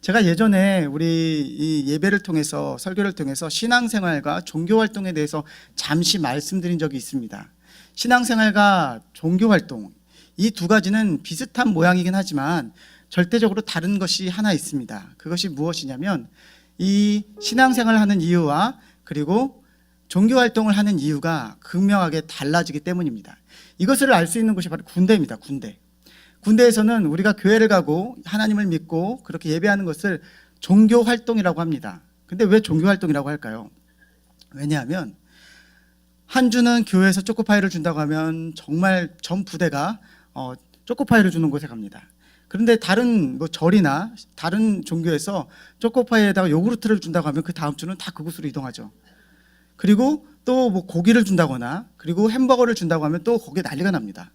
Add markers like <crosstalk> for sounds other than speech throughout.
제가 예전에 우리 이 예배를 통해서 설교를 통해서 신앙생활과 종교 활동에 대해서 잠시 말씀드린 적이 있습니다. 신앙생활과 종교 활동 이 두 가지는 비슷한 모양이긴 하지만 절대적으로 다른 것이 하나 있습니다. 그것이 무엇이냐면 이 신앙생활을 하는 이유와 그리고 종교 활동을 하는 이유가 극명하게 달라지기 때문입니다. 이것을 알 수 있는 곳이 바로 군대입니다. 군대. 군대에서는 우리가 교회를 가고 하나님을 믿고 그렇게 예배하는 것을 종교 활동이라고 합니다. 근데 왜 종교 활동이라고 할까요? 왜냐하면 한 주는 교회에서 초코파이를 준다고 하면 정말 전 부대가 어, 초코파이를 주는 곳에 갑니다. 그런데 다른 뭐 절이나 다른 종교에서 초코파이에다가 요구르트를 준다고 하면 그 다음 주는 다 그곳으로 이동하죠. 그리고 또 뭐 고기를 준다거나 그리고 햄버거를 준다고 하면 또 거기에 난리가 납니다.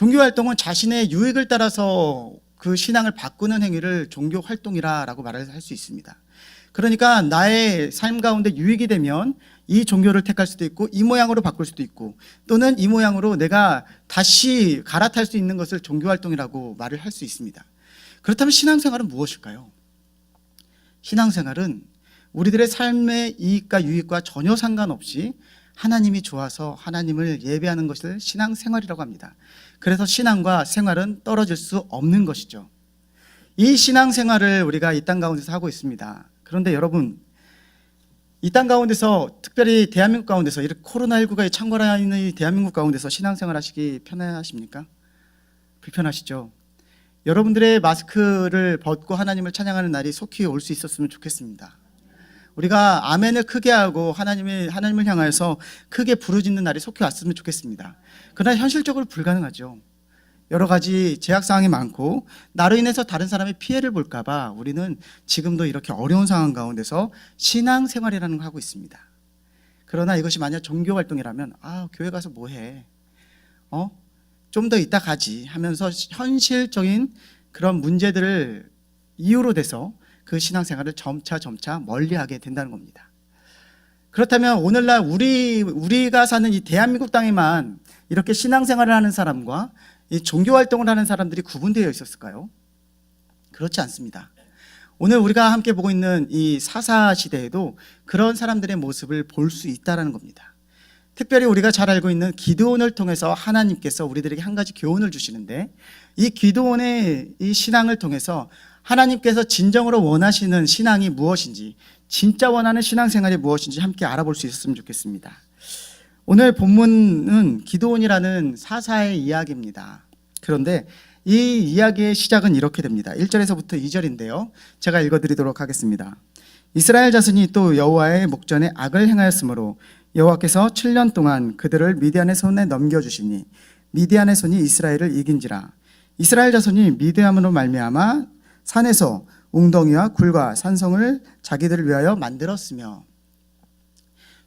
종교 활동은 자신의 유익을 따라서 그 신앙을 바꾸는 행위를 종교 활동이라고 말을 할 수 있습니다. 그러니까 나의 삶 가운데 유익이 되면 이 종교를 택할 수도 있고 이 모양으로 바꿀 수도 있고 또는 이 모양으로 내가 다시 갈아탈 수 있는 것을 종교 활동이라고 말을 할 수 있습니다. 그렇다면 신앙생활은 무엇일까요? 신앙생활은 우리들의 삶의 이익과 유익과 전혀 상관없이 하나님이 좋아서 하나님을 예배하는 것을 신앙생활이라고 합니다. 그래서 신앙과 생활은 떨어질 수 없는 것이죠. 이 신앙 생활을 우리가 이 땅 가운데서 하고 있습니다. 그런데 여러분, 이 땅 가운데서 특별히 대한민국 가운데서 이렇게 코로나19가 창궐하는 이 대한민국 가운데서 신앙 생활 하시기 편하십니까? 불편하시죠? 여러분들의 마스크를 벗고 하나님을 찬양하는 날이 속히 올 수 있었으면 좋겠습니다. 우리가 아멘을 크게 하고 하나님의 하나님을 향하여서 크게 부르짖는 날이 속히 왔으면 좋겠습니다. 그러나 현실적으로 불가능하죠. 여러 가지 제약 사항이 많고 나로 인해서 다른 사람의 피해를 볼까 봐 우리는 지금도 이렇게 어려운 상황 가운데서 신앙 생활이라는 걸 하고 있습니다. 그러나 이것이 만약 종교 활동이라면 아 교회 가서 뭐 해? 어? 좀 더 이따 가지 하면서 현실적인 그런 문제들을 이유로 돼서 그 신앙생활을 점차 점차 멀리하게 된다는 겁니다. 그렇다면 오늘날 우리 우리가 사는 이 대한민국 땅에만 이렇게 신앙생활을 하는 사람과 이 종교 활동을 하는 사람들이 구분되어 있었을까요? 그렇지 않습니다. 오늘 우리가 함께 보고 있는 이 사사 시대에도 그런 사람들의 모습을 볼 수 있다라는 겁니다. 특별히 우리가 잘 알고 있는 기드온을 통해서 하나님께서 우리들에게 한 가지 교훈을 주시는데 이 기드온의 이 신앙을 통해서 하나님께서 진정으로 원하시는 신앙이 무엇인지 진짜 원하는 신앙생활이 무엇인지 함께 알아볼 수 있었으면 좋겠습니다. 오늘 본문은 기도원이라는 사사의 이야기입니다. 그런데 이 이야기의 시작은 이렇게 됩니다. 1절에서부터 2절인데요. 제가 읽어드리도록 하겠습니다. 이스라엘 자손이 또 여호와의 목전에 악을 행하였으므로 여호와께서 7년 동안 그들을 미디안의 손에 넘겨주시니 미디안의 손이 이스라엘을 이긴지라 이스라엘 자손이 미디안으로 말미암아 산에서 웅덩이와 굴과 산성을 자기들을 위하여 만들었으며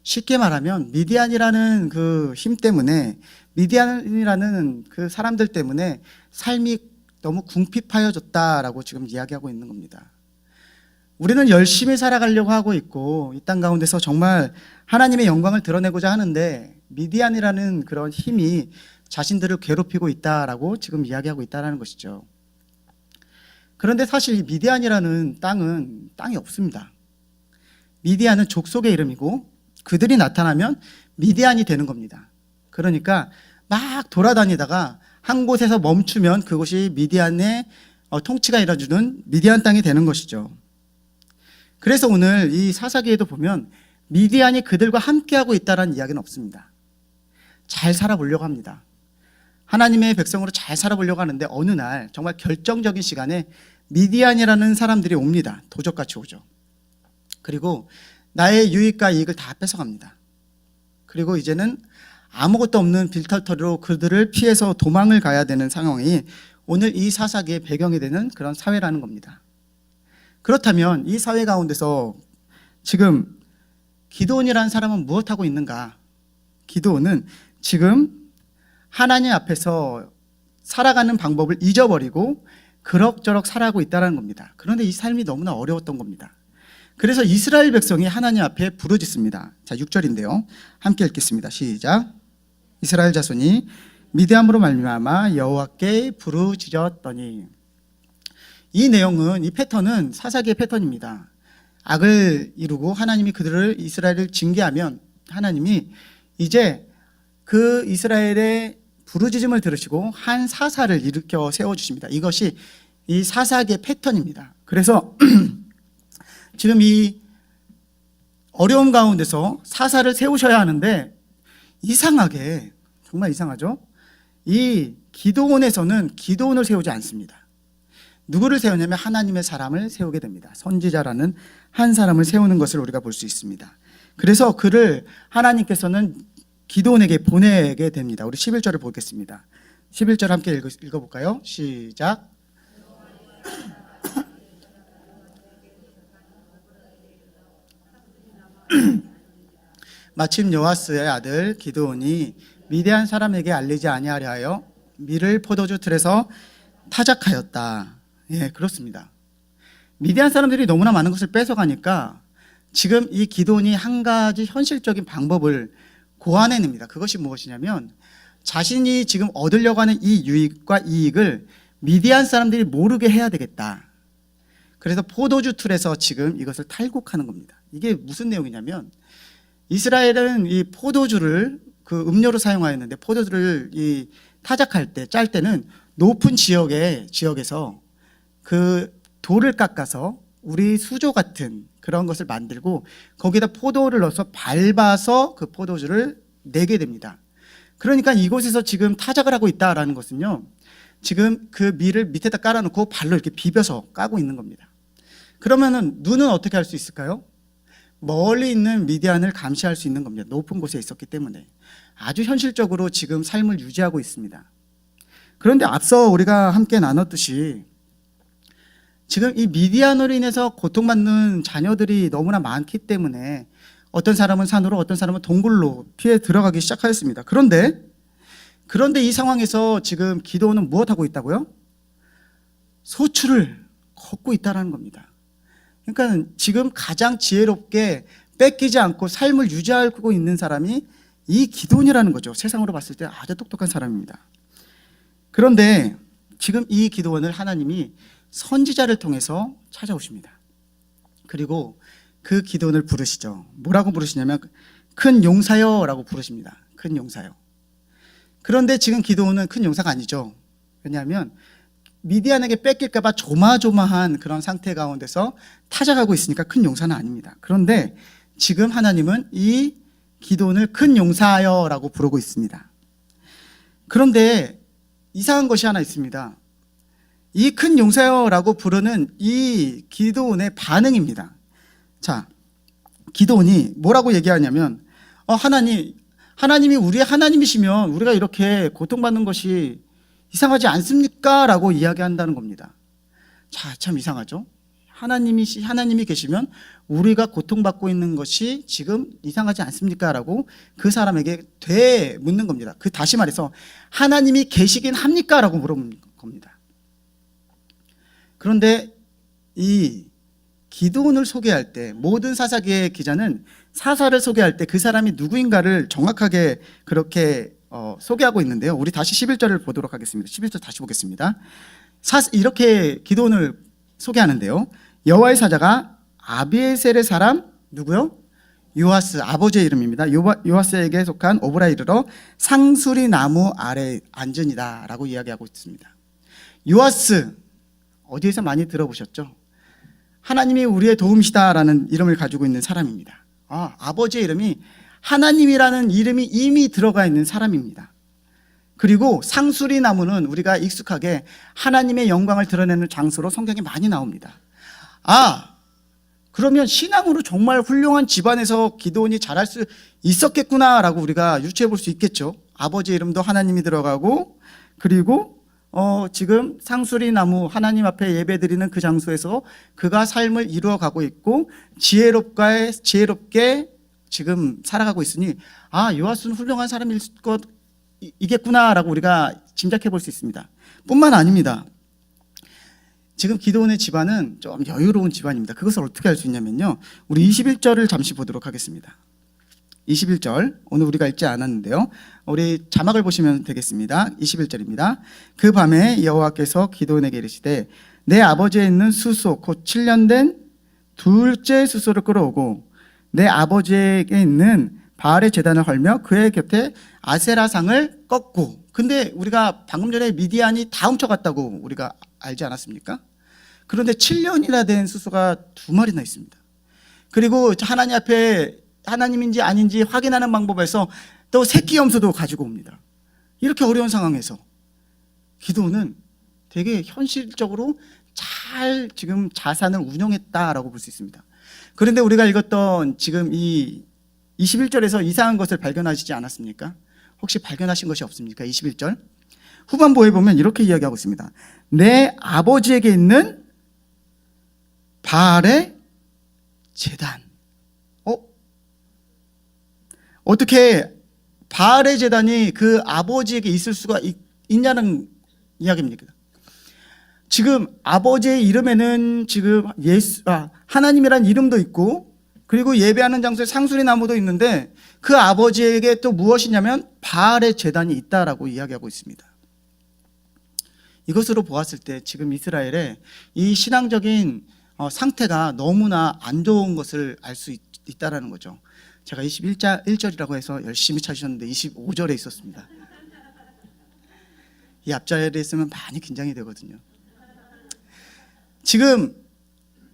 쉽게 말하면 미디안이라는 그 힘 때문에 미디안이라는 그 사람들 때문에 삶이 너무 궁핍하여졌다라고 지금 이야기하고 있는 겁니다. 우리는 열심히 살아가려고 하고 있고 이 땅 가운데서 정말 하나님의 영광을 드러내고자 하는데 미디안이라는 그런 힘이 자신들을 괴롭히고 있다라고 지금 이야기하고 있다라는 것이죠. 그런데 사실 이 미디안이라는 땅은 땅이 없습니다. 미디안은 족속의 이름이고 그들이 나타나면 미디안이 되는 겁니다. 그러니까 막 돌아다니다가 한 곳에서 멈추면 그곳이 미디안의 어, 통치가 이뤄주는 미디안 땅이 되는 것이죠. 그래서 오늘 이 사사기에도 보면 미디안이 그들과 함께하고 있다는 이야기는 없습니다. 잘 살아보려고 합니다. 하나님의 백성으로 잘 살아보려고 하는데 어느 날 정말 결정적인 시간에 미디안이라는 사람들이 옵니다. 도적같이 오죠. 그리고 나의 유익과 이익을 다 뺏어갑니다. 그리고 이제는 아무것도 없는 빌털터리로 그들을 피해서 도망을 가야 되는 상황이 오늘 이 사사기의 배경이 되는 그런 사회라는 겁니다. 그렇다면 이 사회 가운데서 지금 기도원이라는 사람은 무엇하고 있는가? 기도원은 지금 하나님 앞에서 살아가는 방법을 잊어버리고 그럭저럭 살아가고 있다는 겁니다. 그런데 이 삶이 너무나 어려웠던 겁니다. 그래서 이스라엘 백성이 하나님 앞에 부르짖습니다. 자, 6절인데요. 함께 읽겠습니다. 시작. 이스라엘 자손이 미디암으로 말미암아 여호와께 부르짖었더니 이 내용은 이 패턴은 사사기의 패턴입니다. 악을 이루고 하나님이 그들을 이스라엘을 징계하면 하나님이 이제 그 이스라엘의 부르짖음을 들으시고 한 사사를 일으켜 세워 주십니다. 이것이 이 사사기의 패턴입니다. 그래서 <clears throat> 지금 이 어려움 가운데서 사사를 세우셔야 하는데 이상하게 정말 이상하죠? 이 기도원에서는 기도원을 세우지 않습니다. 누구를 세우냐면 하나님의 사람을 세우게 됩니다. 선지자라는 한 사람을 세우는 것을 우리가 볼 수 있습니다. 그래서 그를 하나님께서는 기도원에게 보내게 됩니다. 우리 11절을 보겠습니다. 11절 함께 읽어, 읽어볼까요? 시작. <clears throat> 마침 요아스의 아들 기드온이 미대한 사람에게 알리지 아니하려 하여 밀을 포도주 틀에서 타작하였다. 예, 그렇습니다. 미대한 사람들이 너무나 많은 것을 뺏어가니까 지금 이 기도원이 한 가지 현실적인 방법을 고안해냅니다. 그것이 무엇이냐면 자신이 지금 얻으려고 하는 이 유익과 이익을 미디안 사람들이 모르게 해야 되겠다. 그래서 포도주 틀에서 지금 이것을 탈곡하는 겁니다. 이게 무슨 내용이냐면 이스라엘은 이 포도주를 그 음료로 사용하였는데 포도주를 이 타작할 때 짤 때는 높은 지역에 지역에서 그 돌을 깎아서 우리 수조 같은 그런 것을 만들고 거기다 포도를 넣어서 밟아서 그 포도주를 내게 됩니다. 그러니까 이곳에서 지금 타작을 하고 있다라는 것은요. 지금 그 밀을 밑에다 깔아놓고 발로 이렇게 비벼서 까고 있는 겁니다. 그러면은 눈은 어떻게 할 수 있을까요? 멀리 있는 미디안을 감시할 수 있는 겁니다. 높은 곳에 있었기 때문에 아주 현실적으로 지금 삶을 유지하고 있습니다. 그런데 앞서 우리가 함께 나눴듯이 지금 이 미디안으로 인해서 고통받는 자녀들이 너무나 많기 때문에 어떤 사람은 산으로 어떤 사람은 동굴로 피해 들어가기 시작하였습니다. 그런데 그런데 이 상황에서 지금 기도는 무엇하고 있다고요? 소출을 걷고 있다라는 겁니다. 그러니까 지금 가장 지혜롭게 뺏기지 않고 삶을 유지하고 있는 사람이 이 기도원이라는 거죠. 세상으로 봤을 때 아주 똑똑한 사람입니다. 그런데 지금 이 기도원을 하나님이 선지자를 통해서 찾아오십니다. 그리고 그 기도원을 부르시죠. 뭐라고 부르시냐면 큰 용사여라고 부르십니다. 큰 용사여. 그런데 지금 기도원은 큰 용사가 아니죠. 왜냐하면 미디안에게 뺏길까봐 조마조마한 그런 상태 가운데서 타작하고 있으니까 큰 용사는 아닙니다. 그런데 지금 하나님은 이 기도원을 큰 용사여라고 부르고 있습니다. 그런데 이상한 것이 하나 있습니다. 이 큰 용사여라고 부르는 이 기도원의 반응입니다. 자, 기도원이 뭐라고 얘기하냐면, 어, 하나님, 하나님이 우리의 하나님이시면 우리가 이렇게 고통받는 것이 이상하지 않습니까? 라고 이야기한다는 겁니다. 자, 참 이상하죠? 하나님이, 하나님이 계시면 우리가 고통받고 있는 것이 지금 이상하지 않습니까? 라고 그 사람에게 되 묻는 겁니다. 그 다시 말해서 하나님이 계시긴 합니까? 라고 물어보는 겁니다. 그런데 이 기도원을 소개할 때 모든 사사기의 기자는 사사를 소개할 때 그 사람이 누구인가를 정확하게 그렇게 어, 소개하고 있는데요. 우리 다시 11절을 보도록 하겠습니다. 11절 다시 보겠습니다. 사, 이렇게 기도원을 소개하는데요. 여호와의 사자가 아비에셀의 사람 누구요? 요아스 아버지의 이름입니다. 요아스에게 속한 오브라 이르러 상수리 나무 아래 앉으니다라고 이야기하고 있습니다. 요아스 어디에서 많이 들어보셨죠? 하나님이 우리의 도움이시다라는 이름을 가지고 있는 사람입니다. 아, 아버지의 이름이 하나님이라는 이름이 이미 들어가 있는 사람입니다. 그리고 상수리 나무는 우리가 익숙하게 하나님의 영광을 드러내는 장소로 성경에 많이 나옵니다. 아, 그러면 신앙으로 정말 훌륭한 집안에서 기도원이 잘할 수 있었겠구나라고 우리가 유추해 볼 수 있겠죠. 아버지 이름도 하나님이 들어가고 그리고 어, 지금 상수리 나무 하나님 앞에 예배드리는 그 장소에서 그가 삶을 이루어 가고 있고 지혜롭게 지혜롭게 지금 살아가고 있으니 아 요하스는 훌륭한 사람일 것 이겠구나라고 우리가 짐작해 볼 수 있습니다. 뿐만 아닙니다. 지금 기도원의 집안은 좀 여유로운 집안입니다. 그것을 어떻게 알 수 있냐면요. 우리 21절을 잠시 보도록 하겠습니다. 21절 오늘 우리가 읽지 않았는데요. 우리 자막을 보시면 되겠습니다. 21절입니다. 그 밤에 여호와께서 기도원에게 이르시되 내 아버지에 있는 수소 곧 7년 된 둘째 수소를 끌어오고 내 아버지에게 있는 바알의 재단을 헐며 그의 곁에 아세라상을 꺾고 근데 우리가 방금 전에 미디안이 다 훔쳐갔다고 우리가 알지 않았습니까? 그런데 7년이나 된 수소가 두 마리나 있습니다. 그리고 하나님 앞에 하나님인지 아닌지 확인하는 방법에서 또 새끼 염소도 가지고 옵니다. 이렇게 어려운 상황에서 기도는 되게 현실적으로 잘 지금 자산을 운영했다라고 볼 수 있습니다. 그런데 우리가 읽었던 지금 이 21절에서 이상한 것을 발견하시지 않았습니까? 혹시 발견하신 것이 없습니까? 21절. 후반부에 보면 이렇게 이야기하고 있습니다. 내 아버지에게 있는 바알의 재단. 어? 어떻게 바알의 재단이 그 아버지에게 있을 수가 있, 있냐는 이야기입니까? 지금 아버지의 이름에는 지금 예수, 아, 하나님이란 이름도 있고 그리고 예배하는 장소에 상수리 나무도 있는데 그 아버지에게 또 무엇이냐면 바알의 재단이 있다라고 이야기하고 있습니다. 이것으로 보았을 때 지금 이스라엘의 이 신앙적인 어, 상태가 너무나 안 좋은 것을 알 수 있다라는 거죠. 제가 21자 1절이라고 해서 열심히 찾으셨는데 25절에 있었습니다. 이 앞자리에 있으면 많이 긴장이 되거든요. 지금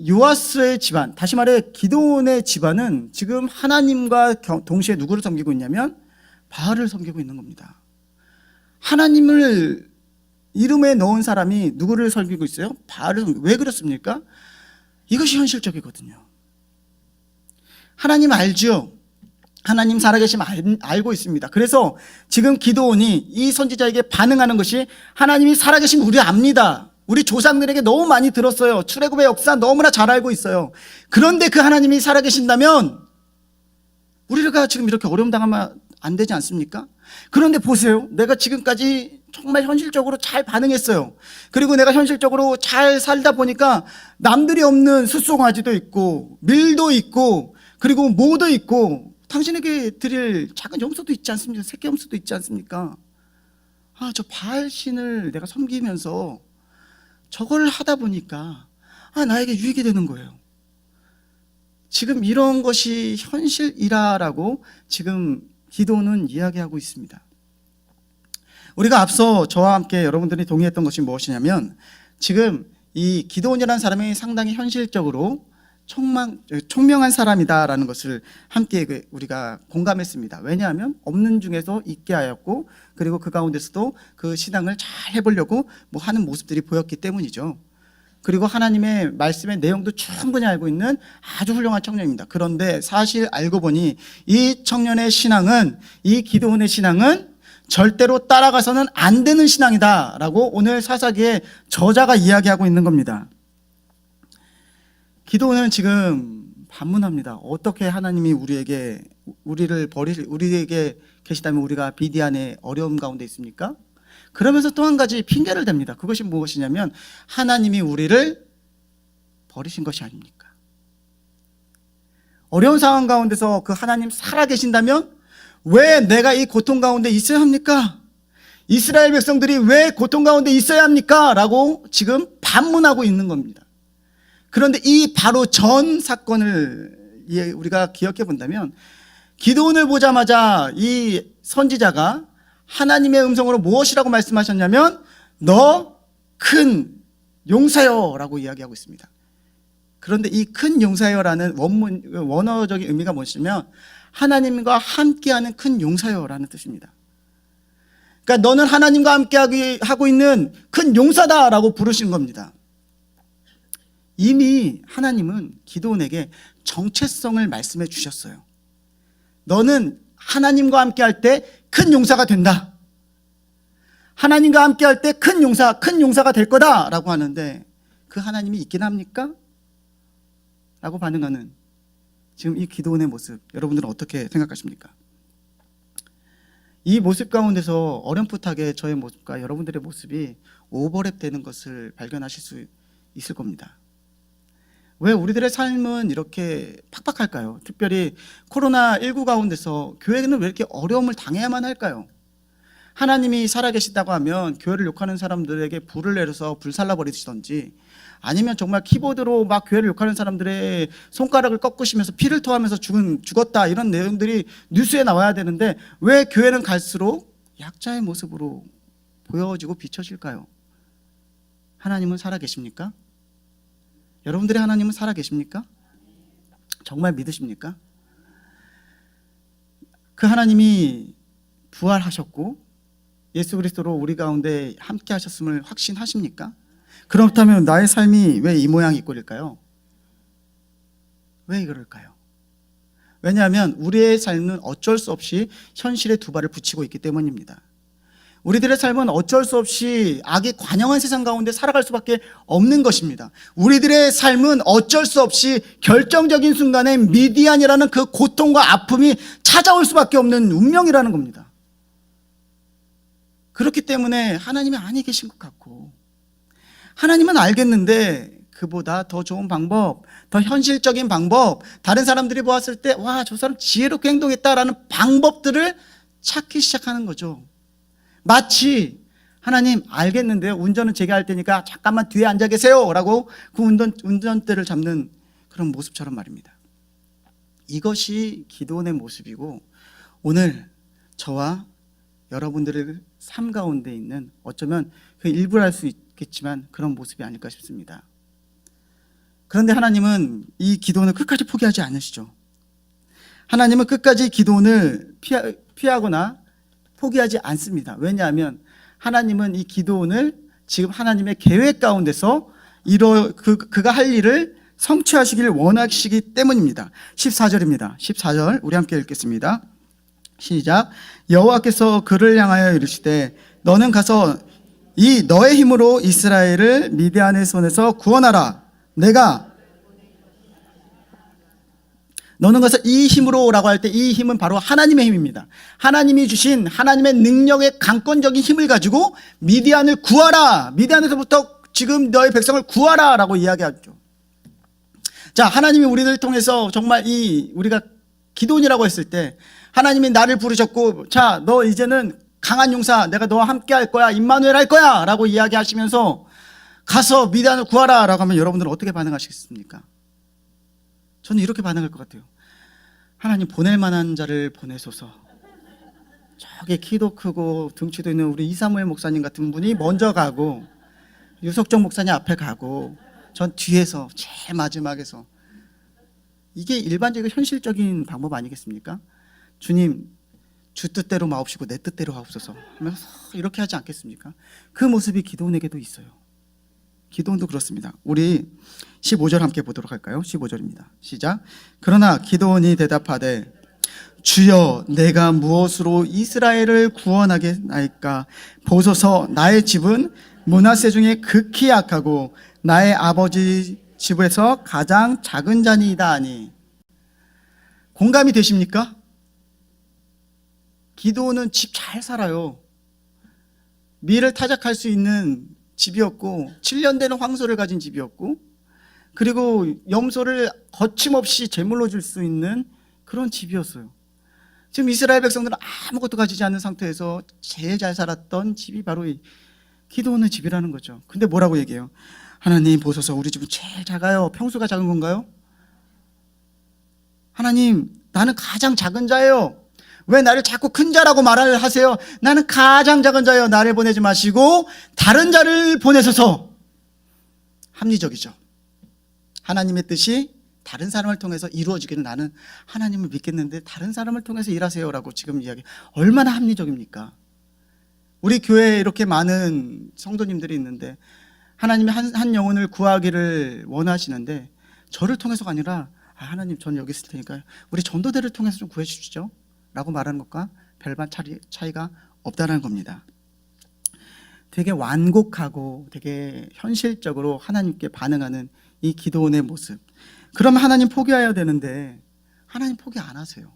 요아스의 집안, 다시 말해 기도원의 집안은 지금 하나님과 겨- 동시에 누구를 섬기고 있냐면 바알을 섬기고 있는 겁니다. 하나님을 이름에 넣은 사람이 누구를 섬기고 있어요? 바알을 왜 그렇습니까? 이것이 현실적이거든요. 하나님 알죠? 하나님 살아계심 알, 알고 있습니다. 그래서 지금 기도원이 이 선지자에게 반응하는 것이 하나님이 살아계신 우리 압니다. 우리 조상들에게 너무 많이 들었어요. 출애굽의 역사 너무나 잘 알고 있어요. 그런데 그 하나님이 살아계신다면 우리가 지금 이렇게 어려움 당하면 안 되지 않습니까? 그런데 보세요. 내가 지금까지 정말 현실적으로 잘 반응했어요. 그리고 내가 현실적으로 잘 살다 보니까 남들이 없는 숫송아지도 있고 밀도 있고 그리고 모도 있고 당신에게 드릴 작은 염소도 있지 않습니까? 새끼 염소도 있지 않습니까? 아, 저 바알 신을 내가 섬기면서 저걸 하다 보니까 아, 나에게 유익이 되는 거예요. 지금 이런 것이 현실이라라고 지금 기도는 이야기하고 있습니다. 우리가 앞서 저와 함께 여러분들이 동의했던 것이 무엇이냐면 지금 이 기도원이라는 사람이 상당히 현실적으로 총망, 총명한 사람이다라는 것을 함께 그 우리가 공감했습니다. 왜냐하면 없는 중에서 있게 하였고 그리고 그 가운데서도 그 신앙을 잘 해보려고 뭐 하는 모습들이 보였기 때문이죠. 그리고 하나님의 말씀의 내용도 충분히 알고 있는 아주 훌륭한 청년입니다. 그런데 사실 알고 보니 이 청년의 신앙은 이 기도원의 신앙은 절대로 따라가서는 안 되는 신앙이다라고 오늘 사사기의 저자가 이야기하고 있는 겁니다. 기도는 지금 반문합니다. 어떻게 하나님이 우리에게 우리를 버리실 우리에게 계시다면 우리가 비디안의 어려움 가운데 있습니까? 그러면서 또 한 가지 핑계를 댑니다. 그것이 무엇이냐면 하나님이 우리를 버리신 것이 아닙니까? 어려운 상황 가운데서 그 하나님 살아 계신다면 왜 내가 이 고통 가운데 있어야 합니까? 이스라엘 백성들이 왜 고통 가운데 있어야 합니까? 라고 지금 반문하고 있는 겁니다. 그런데 이 바로 전 사건을 예, 우리가 기억해 본다면 기도원을 보자마자 이 선지자가 하나님의 음성으로 무엇이라고 말씀하셨냐면 너 큰 용사여라고 이야기하고 있습니다. 그런데 이 큰 용사여라는 원문 원어적인 의미가 무엇이냐면 하나님과 함께하는 큰 용사여라는 뜻입니다. 그러니까 너는 하나님과 함께 하고 있는 큰 용사다라고 부르신 겁니다. 이미 하나님은 기도원에게 정체성을 말씀해 주셨어요. 너는 하나님과 함께 할 때 큰 용사가 된다. 하나님과 함께 할 때 큰 용사, 큰 용사가 될 거다라고 하는데 그 하나님이 있긴 합니까? 라고 반응하는 지금 이 기도원의 모습 여러분들은 어떻게 생각하십니까? 이 모습 가운데서 어렴풋하게 저의 모습과 여러분들의 모습이 오버랩 되는 것을 발견하실 수 있을 겁니다. 왜 우리들의 삶은 이렇게 팍팍할까요? 특별히 코로나19 가운데서 교회는 왜 이렇게 어려움을 당해야만 할까요? 하나님이 살아계시다고 하면 교회를 욕하는 사람들에게 불을 내려서 불살라 버리시던지 아니면 정말 키보드로 막 교회를 욕하는 사람들의 손가락을 꺾으시면서 피를 토하면서 죽은 죽었다 이런 내용들이 뉴스에 나와야 되는데 왜 교회는 갈수록 약자의 모습으로 보여지고 비춰질까요? 하나님은 살아 계십니까? 여러분들의 하나님은 살아 계십니까? 정말 믿으십니까? 그 하나님이 부활하셨고 예수 그리스도로 우리 가운데 함께 하셨음을 확신하십니까? 그렇다면 나의 삶이 왜 이 모양이 꼴일까요? 왜 그럴까요? 왜냐하면 우리의 삶은 어쩔 수 없이 현실에 두 발을 붙이고 있기 때문입니다. 우리들의 삶은 어쩔 수 없이 악이 관영한 세상 가운데 살아갈 수밖에 없는 것입니다. 우리들의 삶은 어쩔 수 없이 결정적인 순간에 미디안이라는 그 고통과 아픔이 찾아올 수밖에 없는 운명이라는 겁니다. 그렇기 때문에 하나님이 아니 계신 것 같고 하나님은 알겠는데 그보다 더 좋은 방법, 더 현실적인 방법, 다른 사람들이 보았을 때 와, 저 사람 지혜롭게 행동했다라는 방법들을 찾기 시작하는 거죠. 마치 하나님 알겠는데요. 운전은 제가 할 테니까 잠깐만 뒤에 앉아 계세요라고 그 운전 운전대를 잡는 그런 모습처럼 말입니다. 이것이 기도원의 모습이고 오늘 저와 여러분들의 삶 가운데 있는 어쩌면 그 일부를 할수 있겠지만 그런 모습이 아닐까 싶습니다. 그런데 하나님은 이 기도원을 끝까지 포기하지 않으시죠. 하나님은 끝까지 기도원을 피하, 피하거나 포기하지 않습니다. 왜냐하면 하나님은 이 기도원을 지금 하나님의 계획 가운데서 이러 그 그가 할 일을 성취하시기를 원하시기 때문입니다. 14절입니다. 14절 우리 함께 읽겠습니다. 시작. 여호와께서 그를 향하여 이르시되 너는 가서 이 너의 힘으로 이스라엘을 미디안의 손에서 구원하라. 내가 너는 가서 이 힘으로라고 할 때 이 힘은 바로 하나님의 힘입니다. 하나님이 주신 하나님의 능력의 강권적인 힘을 가지고 미디안을 구하라. 미디안에서부터 지금 너의 백성을 구하라라고 이야기하죠. 자, 하나님이 우리를 통해서 정말 이 우리가 기도원이라고 했을 때 하나님이 나를 부르셨고 자, 너 이제는 강한 용사 내가 너와 함께 할 거야. 임마누엘 할 거야라고 이야기하시면서 가서 미디안을 구하라라고 하면 여러분들은 어떻게 반응하시겠습니까? 저는 이렇게 반응할 것 같아요. 하나님 보낼 만한 자를 보내소서. 저기 키도 크고 등치도 있는 우리 이사무엘 목사님 같은 분이 먼저 가고 유석정 목사님 앞에 가고 전 뒤에서 제일 마지막에서 이게 일반적이고 현실적인 방법 아니겠습니까? 주님 주 뜻대로 마옵시고 내 뜻대로 하옵소서 하면서 이렇게 하지 않겠습니까? 그 모습이 기도원에게도 있어요. 기도원도 그렇습니다. 우리 15절 함께 보도록 할까요? 15절입니다. 시작. 그러나 기도원이 대답하되 주여 내가 무엇으로 이스라엘을 구원하겠나이까 보소서 나의 집은 문하세 중에 극히 약하고 나의 아버지 집에서 가장 작은 자니이다 하니 공감이 되십니까? 기도는 집 잘 살아요. 미를 타작할 수 있는 집이었고 7년 되는 황소를 가진 집이었고 그리고 염소를 거침없이 제물로 줄 수 있는 그런 집이었어요. 지금 이스라엘 백성들은 아무것도 가지지 않은 상태에서 제일 잘 살았던 집이 바로 이 기도원의 집이라는 거죠. 근데 뭐라고 얘기해요? 하나님 보소서 우리 집은 제일 작아요. 평수가 작은 건가요? 하나님 나는 가장 작은 자예요. 왜 나를 자꾸 큰 자라고 말을 하세요? 나는 가장 작은 자예요. 나를 보내지 마시고 다른 자를 보내소서. 합리적이죠. 하나님의 뜻이 다른 사람을 통해서 이루어지기를 나는 하나님을 믿겠는데 다른 사람을 통해서 일하세요라고 지금 이야기. 얼마나 합리적입니까? 우리 교회에 이렇게 많은 성도님들이 있는데 하나님이 한, 한 영혼을 구하기를 원하시는데 저를 통해서가 아니라 아, 하나님 전 여기 있을 테니까 우리 전도대를 통해서 좀 구해 주시죠. 라고 말하는 것과 별반 차이, 차이가 없다는 겁니다. 되게 완곡하고 되게 현실적으로 하나님께 반응하는 이 기도원의 모습. 그러면 하나님 포기해야 되는데 하나님 포기 안 하세요.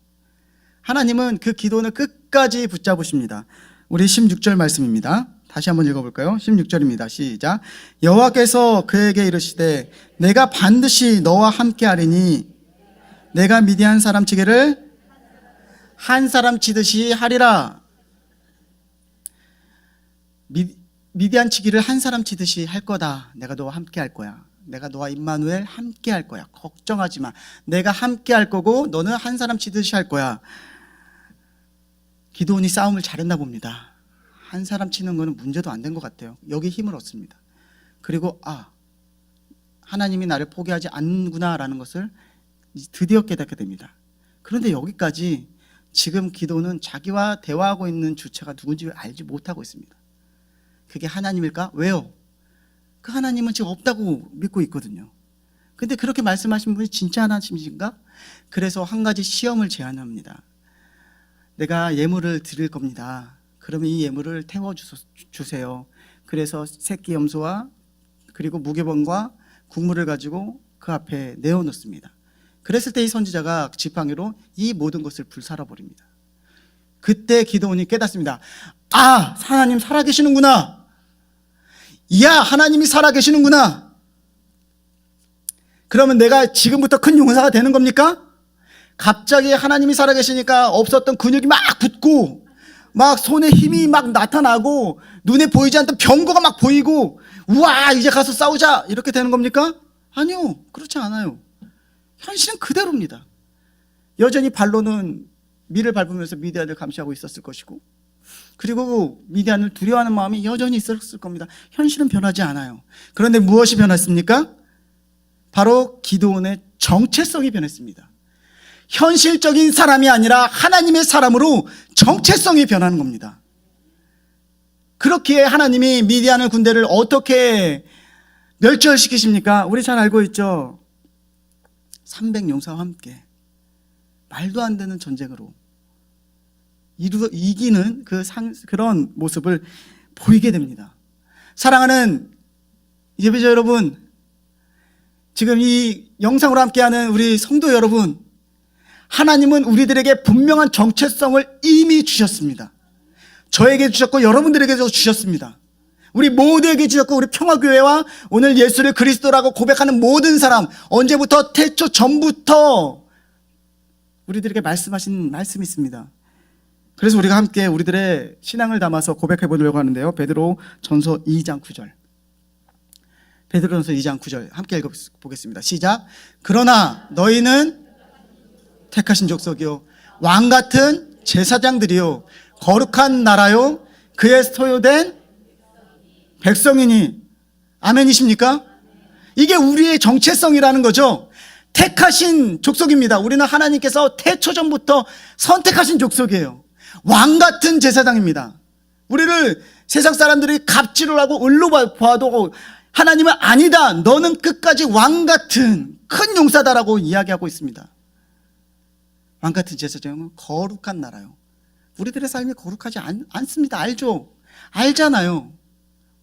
하나님은 그 기도원을 끝까지 붙잡으십니다. 우리 16절 말씀입니다. 다시 한번 읽어볼까요? 16절입니다. 시작. 여호와께서 그에게 이르시되 내가 반드시 너와 함께 하리니 내가 미디안 사람 치기를 한 사람 치듯이 하리라. 미, 미디안 치기를 한 사람 치듯이 할 거다. 내가 너와 함께 할 거야. 내가 너와 임마누엘 함께 할 거야. 걱정하지 마. 내가 함께 할 거고 너는 한 사람 치듯이 할 거야. 기도원이 싸움을 잘했나 봅니다. 한 사람 치는 거는 문제도 안 된 것 같아요. 여기 힘을 얻습니다. 그리고 아 하나님이 나를 포기하지 않는구나라는 것을 드디어 깨닫게 됩니다. 그런데 여기까지 지금 기도는 자기와 대화하고 있는 주체가 누군지 알지 못하고 있습니다. 그게 하나님일까? 왜요? 그 하나님은 지금 없다고 믿고 있거든요. 근데 그렇게 말씀하신 분이 진짜 하나님이신가? 그래서 한 가지 시험을 제안합니다. 내가 예물을 드릴 겁니다. 그러면 이 예물을 태워 주세요. 그래서 새끼 염소와 그리고 무게번과 국물을 가지고 그 앞에 내어 놓습니다. 그랬을 때 이 선지자가 지팡이로 이 모든 것을 불살아 버립니다. 그때 기도원이 깨닫습니다. 아, 하나님 살아계시는구나. 야, 하나님이 살아계시는구나. 그러면 내가 지금부터 큰 용사가 되는 겁니까? 갑자기 하나님이 살아계시니까 없었던 근육이 막 붙고, 막 손에 힘이 막 나타나고, 눈에 보이지 않던 병거가 막 보이고, 우와, 이제 가서 싸우자! 이렇게 되는 겁니까? 아니요. 그렇지 않아요. 현실은 그대로입니다. 여전히 발로는 미를 밟으면서 미디안을 감시하고 있었을 것이고, 그리고 미디안을 두려워하는 마음이 여전히 있었을 겁니다. 현실은 변하지 않아요. 그런데 무엇이 변했습니까? 바로 기도원의 정체성이 변했습니다. 현실적인 사람이 아니라 하나님의 사람으로 정체성이 변하는 겁니다. 그렇기에 하나님이 미디안의 군대를 어떻게 멸절시키십니까? 우리 잘 알고 있죠. 300 용사와 함께 말도 안 되는 전쟁으로 이루, 이기는 그 상, 그런 모습을 보이게 됩니다. 사랑하는 예배자 여러분, 지금 이 영상으로 함께하는 우리 성도 여러분, 하나님은 우리들에게 분명한 정체성을 이미 주셨습니다. 저에게 주셨고 여러분들에게도 주셨습니다. 우리 모두에게 주셨고 우리 평화교회와 오늘 예수를 그리스도라고 고백하는 모든 사람 언제부터 태초 전부터 우리들에게 말씀하신 말씀이 있습니다. 그래서 우리가 함께 우리들의 신앙을 담아서 고백해 보려고 하는데요. 베드로 전서 2장 9절. 베드로 전서 2장 9절 함께 읽어 보겠습니다. 시작. 그러나 너희는 택하신 족속이요 왕 같은 제사장들이요 거룩한 나라요 그의 소유된 백성이니 아멘이십니까? 이게 우리의 정체성이라는 거죠. 택하신 족속입니다. 우리는 하나님께서 태초전부터 선택하신 족속이에요. 왕 같은 제사장입니다. 우리를 세상 사람들이 갑질을 하고 을로 봐- 봐도 하나님은 아니다. 너는 끝까지 왕 같은 큰 용사다라고 이야기하고 있습니다. 왕 같은 제사장은 거룩한 나라요. 우리들의 삶이 거룩하지 않, 않습니다. 알죠? 알잖아요.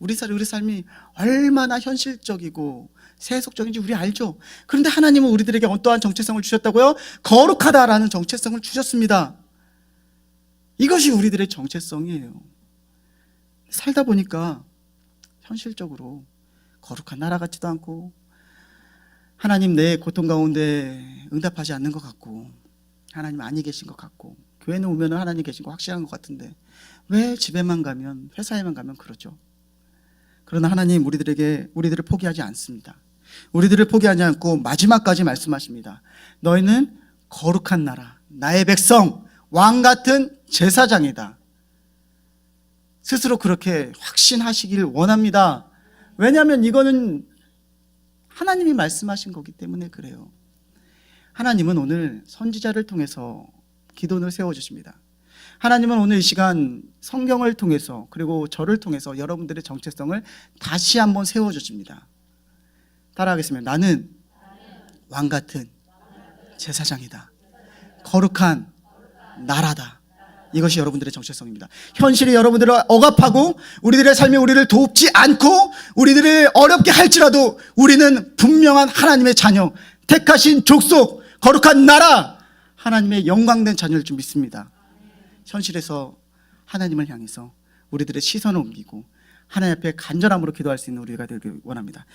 우리 삶, 우리 삶이 얼마나 현실적이고 세속적인지 우리 알죠? 그런데 하나님은 우리들에게 어떠한 정체성을 주셨다고요? 거룩하다라는 정체성을 주셨습니다. 이것이 우리들의 정체성이에요. 살다 보니까 현실적으로 거룩한 나라 같지도 않고 하나님 내 고통 가운데 응답하지 않는 것 같고 하나님 아니 계신 것 같고 교회는 오면 하나님 계신 거 확실한 것 같은데 왜 집에만 가면 회사에만 가면 그러죠? 그러나 하나님 우리들에게 우리들을 포기하지 않습니다. 우리들을 포기하지 않고 마지막까지 말씀하십니다. 너희는 거룩한 나라, 나의 백성, 왕 같은 제사장이다. 스스로 그렇게 확신하시길 원합니다. 왜냐하면 이거는 하나님이 말씀하신 거기 때문에 그래요. 하나님은 오늘 선지자를 통해서 기도를 세워주십니다. 하나님은 오늘 이 시간 성경을 통해서 그리고 저를 통해서 여러분들의 정체성을 다시 한번 세워 주십니다. 따라하겠습니다. 나는 왕 같은 제사장이다. 거룩한 나라다. 이것이 여러분들의 정체성입니다. 현실이 여러분들을 억압하고 우리들의 삶이 우리를 돕지 않고 우리들을 어렵게 할지라도 우리는 분명한 하나님의 자녀, 택하신 족속, 거룩한 나라, 하나님의 영광된 자녀일 줄 믿습니다. 현실에서 하나님을 향해서 우리들의 시선을 옮기고 하나님 앞에 간절함으로 기도할 수 있는 우리가 되길 원합니다.